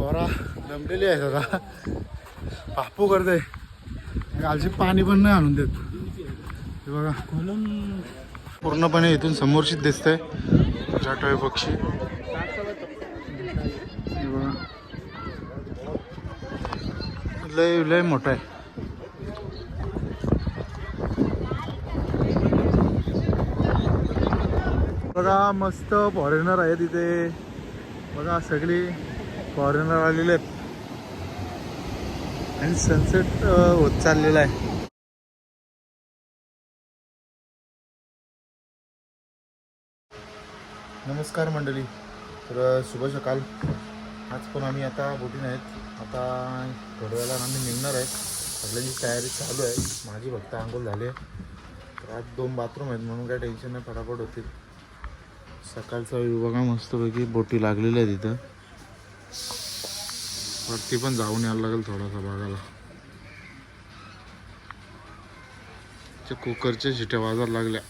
पोरा दमलेली आहे दादा पापू करते कालची पाणी पण नाही आणून देत. हे बघा. पूर्णपणे इथून समोरशीच दिसतंय. जाटोय पक्षी. हे बघा. लय लय मोठा आहे. बघा मस्त फॉरेनर आहे तिथे बघा सगळी. फॉरेनर आलेले आहेत. आणि सनसेट होत चाललेला आहे. नमस्कार मंडळी. तर शुभ सकाळ. आज पण आम्ही आता बोटीन आहेत. आता थोड्या आम्ही निघणार आहेत सगळ्यांची तयारी चालू आहे. माझी फक्त आंघोळ झाली आहे. तर आज दोन बाथरूम आहेत म्हणून काय टेन्शन नाही फटाफट होतील. सकाळचा विभागा मस्तपैकी बोटी लागलेल्या आहेत तिथं वरती पण जाऊन यायला लागेल थोडासा बघायला. त्या कुकरच्या शिट्या वाजायला लागल्या.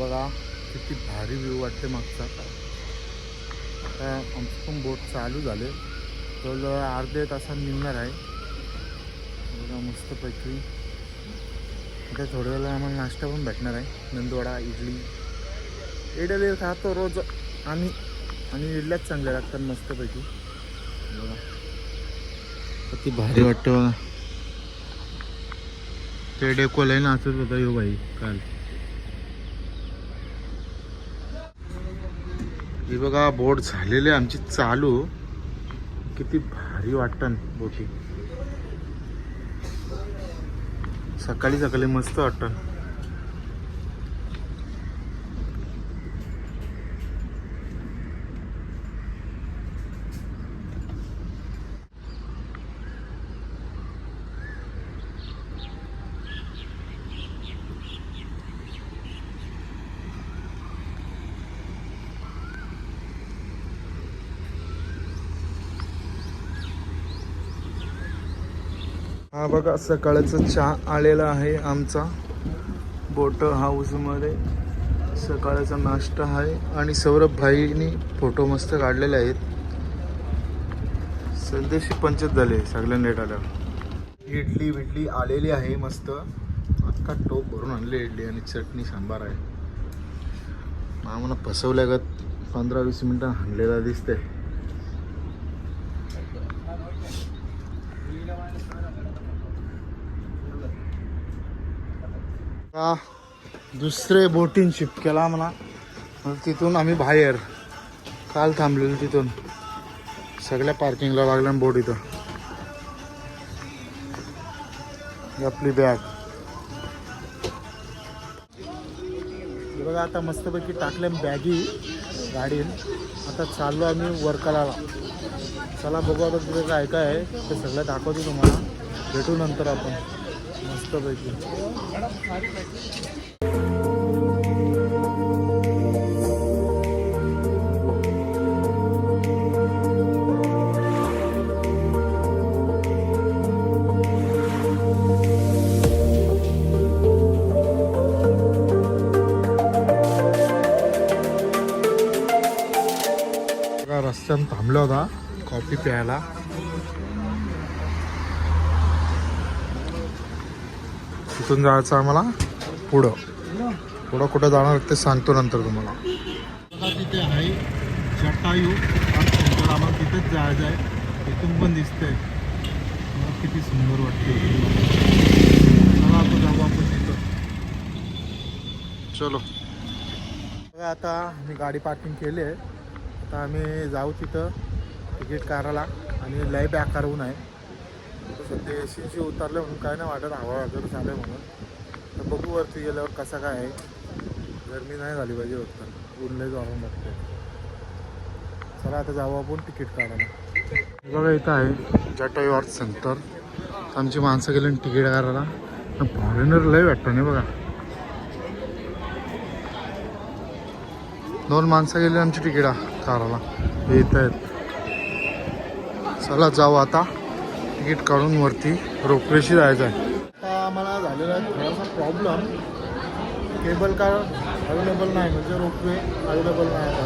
बघा किती भारी व्ह्यू वाटते मागचा. आता आमचं पण बोट चालू झाले. जवळजवळ अर्ध्या तासात निघणार आहे. बघा मस्तपैकी. आता थोड्या वेळेला आम्हाला नाश्ता पण भेटणार आहे. नंदवडा इडली. इडली खातो रोज. आम्ही आणि इडल्याच चांगल्या लागतात मस्तपैकी. बघा. किती भारी वाटतं बघा. ते डेकोला नाचत होता यो भाई काल. ही बघा बोट झालेली आमची चालू. किती भारी वाटतं बोटी. सकाळी सकाळी मस्त वाटतं हा बघा सकाळचा चहा आलेला आहे आमचा. बोट हाऊसमध्ये. सकाळचा नाश्ता आहे. आणि सौरभ भाईनी फोटो मस्त काढलेले आहेत. संदेशी पंचत झाले सगळ्या नेट आल्यावर इडली विडली आलेली आहे मस्त. अख्खा टोप भरून आणले इडली आणि चटणी सांबार आहे. आम्हाला फसवल्यागत पंधरा वीस मिनटं हाणलेला दिसतंय. का दुसरे बोटीन शिफ्ट केला म्हणा. मग तिथून आम्ही बाहेर. काल थांबलेलो तिथून. सगळ्या पार्किंगला लागल्या बोट इथं. आपली बॅग बघा आता मस्तपैकी टाकल्या बॅगी गाडीन आता चाललो आम्ही वर्कलाला. चला बघू आता तिथे काय काय आहे. ते सगळं दाखवतो तुम्हाला. भेटू नंतर आपण. मस्तपैकी बघा रस्त्यानं थांबला होता कॉफी प्यायला तिथून जायचं आम्हाला. पुढं. पुढं कुठं जाणार ते सांगतो नंतर तुम्हाला. तिथे आहे जटायू सेंटर आम्हाला तिथेच जायचं आहे तिथून पण दिसतंय मला किती सुंदर वाटते चला. आपण जाऊ आपण तिथं चलो आता मी गाडी पार्किंग केली आहे. आता आम्ही जाऊ तिथं. तिकीट काढायला. आणि लय बॅक होऊन आहे. तर सध्या ए सी उतरलं म्हणून काय नाही वाटत हवा वगैरे झालं म्हणून. तर बघू वरती गेल्यावर कसा काय आहे. गर्मी नाही झाली पाहिजे फक्त ऊन जाऊन बघते चला आता जाऊ आपण तिकीट काढायला. बघा इथं आहे जटाई वॉर्थ सेंटर. आमची माणसं गेली तिकीट काढायला. फॉरेनर लय वाटतं नाही बघा. दोन माणसं गेली आमची तिकिटा काढायला. हे येत आहेत. चला जाऊ आता. तिकीट काढून वरती रोपवेशी जायचं आहे. आता आम्हाला झालेला आहे थोडासा प्रॉब्लेम केबल कार अवेलेबल नाही म्हणजे रोपवे अवेलेबल नाही आता.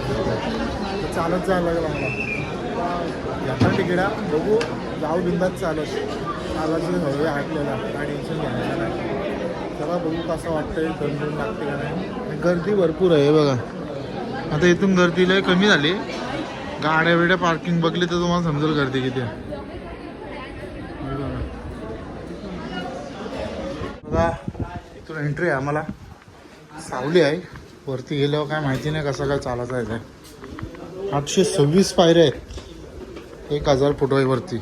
तर चालत जायला लागेल आम्हाला. यात्रा तिकिटा बघू जाऊ बिंदात चालत. चालायचं हवे ऐकलेला. काय टेन्शन घ्यायचं नाही. चला बघू कसं वाटतंय दोन लागते का नाही. गर्दी भरपूर आहे बघा. आता इथून गर्दी लय कमी झाली. गाड्या बिड्या पार्किंग बघली तर तुम्हाला समजेल गर्दी किती आहे हे बघा. बघा इथून एंट्री आहे आम्हाला. सावली आहे. वरती गेल्यावर काय माहिती नाही कसं काय चालायचं आहे ते. आठशे सव्वीस पायऱ्या आहेत. एक हजार फुट आहे वरती.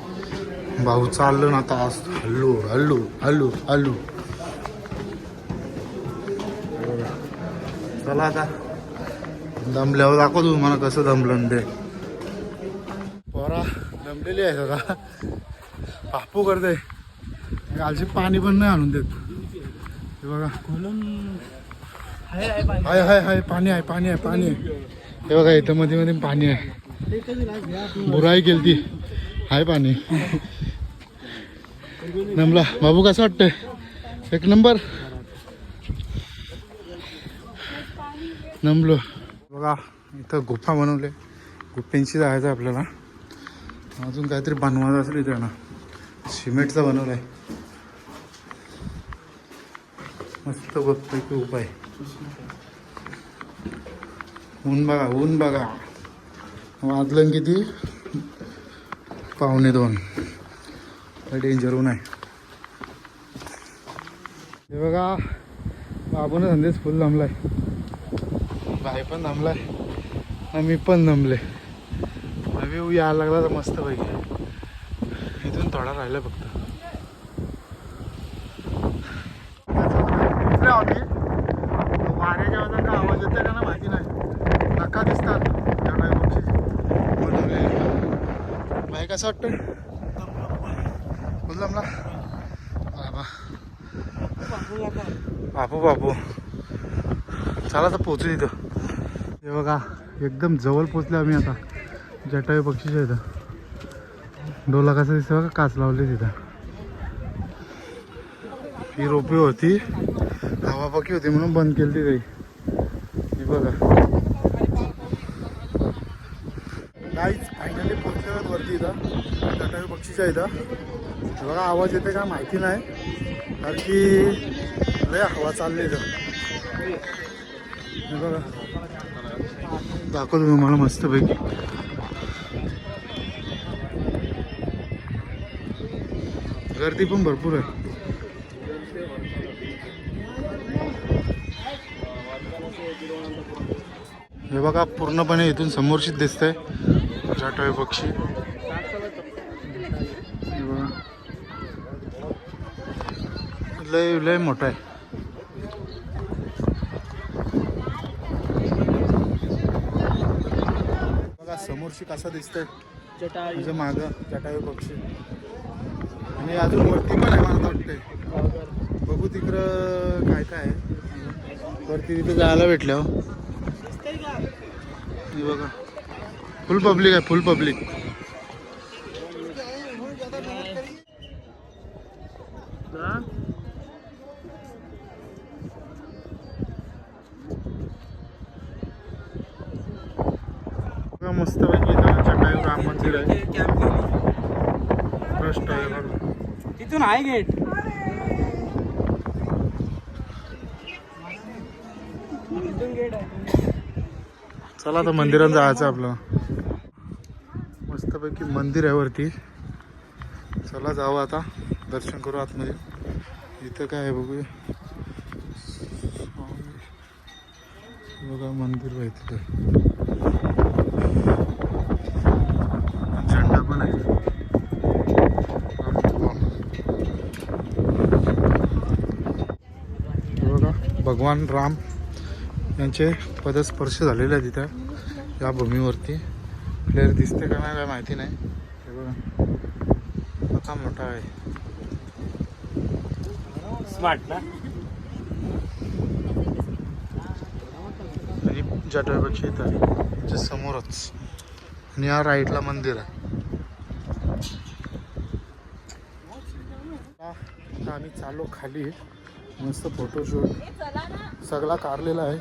भाऊ चाललो ना आता आज. हल्लू हल्लू हल्लू हल्लू. चला आता. दमल्यावर दाखव तुम्हाला कसं दमलं ते. पोरा दमलेली आहे का पापू करते. कालची पाणी पण नाही आणून देत. हे बघा. हाय हाय हाय पाणी आहे पाणी आहे पाणी आहे. हे बघा इथं मध्ये मध्ये पाणी आहे. बुराई केली ती हाय पाणी. नमला. बाबू कसं वाटतंय? एक नंबर. नमलो. बघा इथं गुफा बनवले. गुफेंची जायचं आहे आपल्याला. अजून काहीतरी बनवायचं असेल इथे ना. सिमेंटचा बनवलाय. मस्त बघतोय उपाय. ऊन बघा ऊन बघा. वाजलं किती? पावणे दोन. डेंजर ऊन आहे. हे बघा बाबून संदेश फुल थांबलाय भाई पण थांबलाय आणि मी पण थांबले व्ह्यू यायला लागला तर मस्त पैकी इथून थोडा राहिला फक्त. पोचले होती वाऱ्याच्या आवाजात का आवाज येते का ना माहिती नाही. नका दिसतात. एवढ्या पक्षी बनवले भाई कसं वाटतं बोललं बाबा. बापू बापू. चला तर पोचू इथं. हे बघा एकदम जवळ पोचले आम्ही आता. जटायू पक्षीच्या इथं. डोला कसा दिसतो बघा काच लावले तिथं. ही रोपी होती. हवा पकी होती म्हणून बंद केली ती काही हे बघा. काहीच फायनली पोहोचल्यावर वरती इथं. जटायू पक्षीच्या इथं. बघा आवाज येते काय माहिती नाही. कारण की लय हवा चालली इथं. बघा. दाखवतो तुम्हाला मस्तपैकी. गर्दी पण भरपूर आहे. हे बघा पूर्णपणे इथून समोरशीच दिसतंय. जाटोय पक्षी. हे बघा. लय लय मोठा आहे. बघा समोरशी कसा दिसतंय. म्हणजे माग जटायू पक्षी. आणि अजून वरती पण आहे मला वाटतंय. बघू तिकडं काय काय आहे. वरती तिथे जायला भेटलं हो. बघा फुल पब्लिक आहे फुल पब्लिक चला आता मंदिरात जायचं आपलं मस्तपैकी मंदिर आहे वरती. चला जाऊ आता. दर्शन करू आतमध्ये. इथं काय आहे बघूया. बघा मंदिर आहे तिथं. झेंडा पण आहे. बघा भगवान राम. यांचे पदस्पर्श झालेले आहे तिथं या भूमीवरती. क्लिअर दिसते का नाही काय माहिती नाही. हे बघा. आता मोठा आहे. स्मार्ट ना? आणि जटाबाची इथं आहे. समोरच. आणि या राईटला मंदिर आहे. आम्ही चाललो खाली. मस्त फोटोशूट सगळा काढलेला आहे.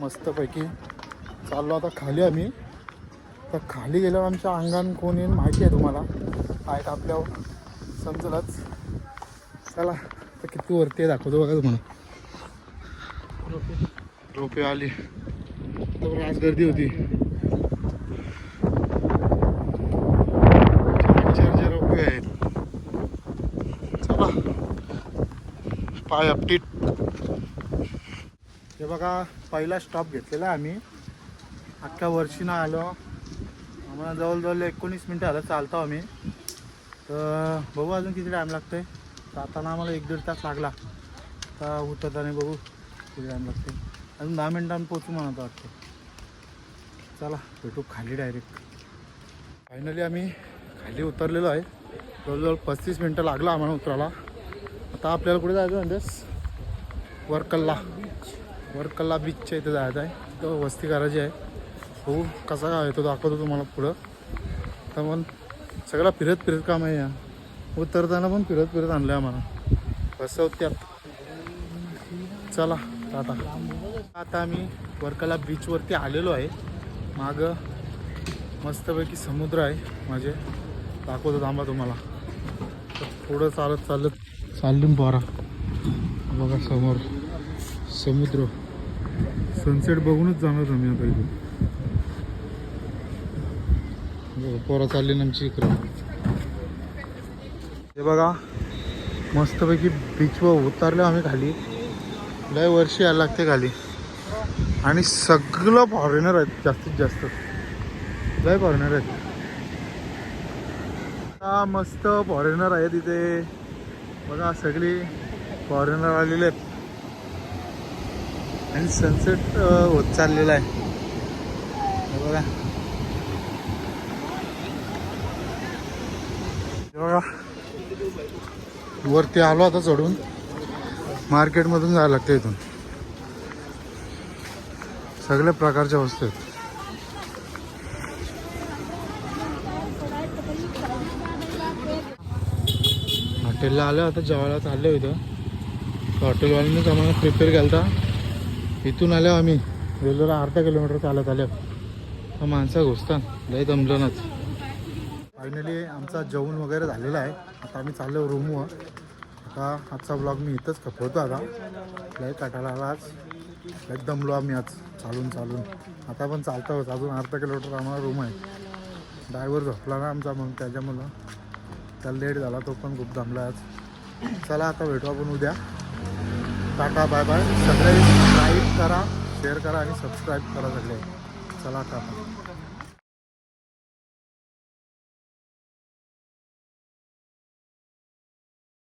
मस्तपैकी. चाललो आता खाली आम्ही. तर खाली गेल्यावर आमच्या अंगान कोण येईल माहिती आहे तुम्हाला. आहेत आपल्यावर. समजलंच. चला तर किती वरती आहे दाखवतो बघा तुम्हाला. रोपे आली. तर आज गर्दी होती चार चार रोपे आहेत चला पाय अपटीट हे बघा पहिला स्टॉप घेतलेला आहे आम्ही. अख्ख्या वर्षी ना आलो. आम्हाला जवळजवळ एकोणीस मिनटं आलं चालतो आम्ही. तर बघू अजून किती टाईम लागते जाताना आम्हाला एक दीड तास लागला. तर उतरताना बघू किती टाईम लागते अजून दहा मिनटांनी पोचू म्हणत वाटतं चला भेटू खाली डायरेक्ट फायनली आम्ही खाली उतरलेलो आहे. जवळजवळ पस्तीस मिनटं लागलं आम्हाला उतरायला. आता आपल्याला कुठे जायचं म्हणतेस? वरकल्ला. वरकल्ला बीचच्या इथे जायचं आहे. तो वस्ती करायची आहे. हो कसा काय आहे तो दाखवतो तुम्हाला पुढं. तर मग सगळा फिरत फिरत काम आहे या. उतरताना पण फिरत फिरत आणलं आहे आम्हाला. कसं त्यात. चला आता आता आम्ही वरकला बीचवरती आलेलो आहे. मागं मस्तपैकी समुद्र आहे. माझे दाखवतो थांबा तुम्हाला. पुढं चालत चालत सालिम पोरा. बघा समोर. समुद्र. सनसेट बघूनच जाणार आम्ही आता इथे. पोरा चालली आमची इकडे. हे बघा मस्तपैकी बीचवर उतरलो आम्ही खाली. लय वर्षी यायला लागते खाली. आणि सगळं फॉरेनर आहेत जास्तीत जास्त. लय फॉरेनर आहेत. मस्त फॉरेनर आहे तिथे बघा सगळी फॉरेनर आलेले आहेत. आणि सनसेट होत चाललेला आहे. बघा. बघा. वरती आलो आता चढून. मार्केटमधून जायला लागतं इथून. सगळ्या प्रकारच्या वस्तू आहेत. हॉटेलला आलो आता जेवायला चाललो इथं. हॉटेलवाल्यानेच आम्हाला प्रिपेअर केला होता इथून आलो आम्ही. रेल्वेला अर्धा किलोमीटर चालत आलो. तर माणसं घुसतात लय दमलंच फायनली आमचा जेवण वगैरे झालेला आहे. आता आम्ही चाललो रूमवर आता आजचा ब्लॉग मी इथंच खपवतो आता. लय काटायला आला आज. लय दमलो आम्ही आज. चालून चालून. आता पण चालतो अजून अर्धा किलोमीटर आम्हाला रूम आहे. ड्रायव्हर झोपला ना आमचा मग त्याच्यामुळं. त्याला लेट झाला तो पण खूप दमला आज. चला आता भेटू आपण उद्या. Tata bye bye. सगळे लाईक करा शेअर करा आणि सबस्क्राईब करा सगळे. चला टाटा